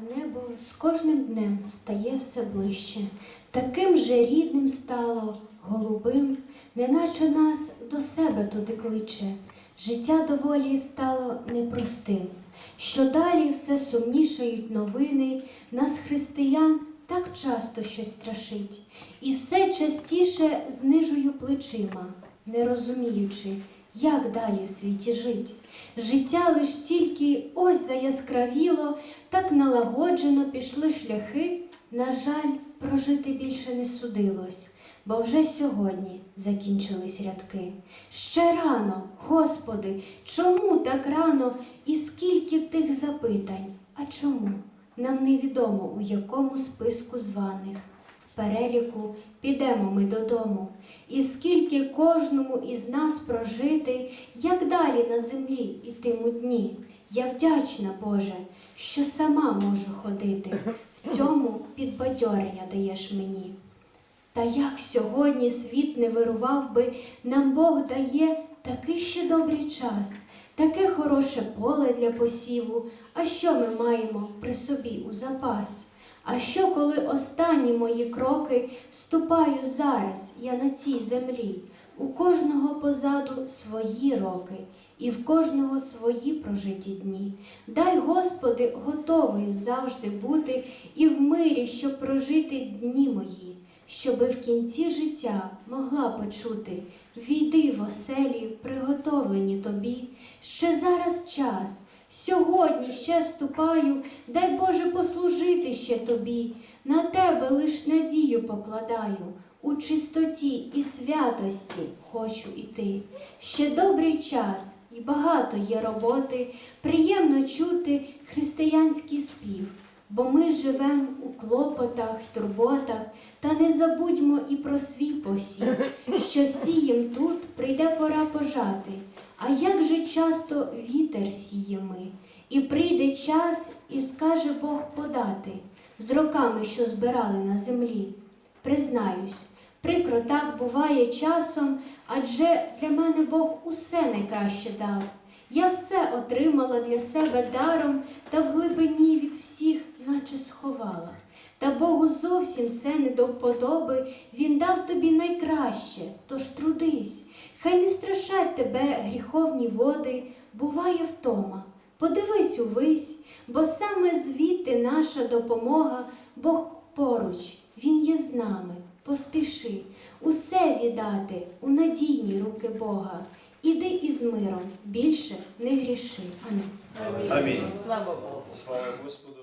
Небо з кожним днем стає все ближче, таким же рідним стало, голубим, неначе нас до себе туди кличе. Життя доволі стало непростим. Що далі все сумнішають новини, нас, християн, так часто щось страшить, і все частіше знижую плечима, не розуміючи, як далі в світі жить. Життя лиш тільки ось заяскравіло, так налагоджено пішли шляхи. На жаль, прожити більше не судилось, бо вже сьогодні закінчились рядки. Ще рано, Господи, чому так рано і скільки тих запитань? А чому? Нам невідомо, у якому списку званих. Переліку підемо ми додому. І скільки кожному із нас прожити, як далі на землі ітиму дні. Я вдячна, Боже, що сама можу ходити. В цьому підбадьорення даєш мені. Та як сьогодні світ не вирував би, нам Бог дає такий ще добрий час, таке хороше поле для посіву. А що ми маємо при собі у запас? А що, коли останні мої кроки ступаю зараз я на цій землі? У кожного позаду свої роки, і в кожного свої прожиті дні. Дай, Господи, готовою завжди бути і в мирі, щоб прожити дні мої, щоби в кінці життя могла почути війди в оселі, приготовлені тобі. Ще зараз час, сьогодні ще ступаю, дай Боже послужити ще тобі, на тебе лиш надію покладаю. У чистоті і святості хочу іти. Ще добрий час і багато є роботи, приємно чути християнський спів, бо ми живем у клопотах турботах, та не забудьмо і про свій посів, що сієм тут прийде пора пожати. А як же часто вітер сіє ми, і прийде час, і скаже Бог подати з роками, що збирали на землі. Признаюсь, прикро так буває часом, адже для мене Бог усе найкраще дав. Я все отримала для себе даром та в глибині від всіх, наче сховала. Та Богу зовсім це не до вподоби, Він дав тобі найкраще, тож трудись. Хай не страшать тебе гріховні води, буває втома. Подивись увись, бо саме звідти наша допомога, Бог поруч, Він є з нами. Поспіши усе віддати у надійні руки Бога. Іди із миром, більше не гріши. Амінь. Амінь. Слава Богу. Слава Господу.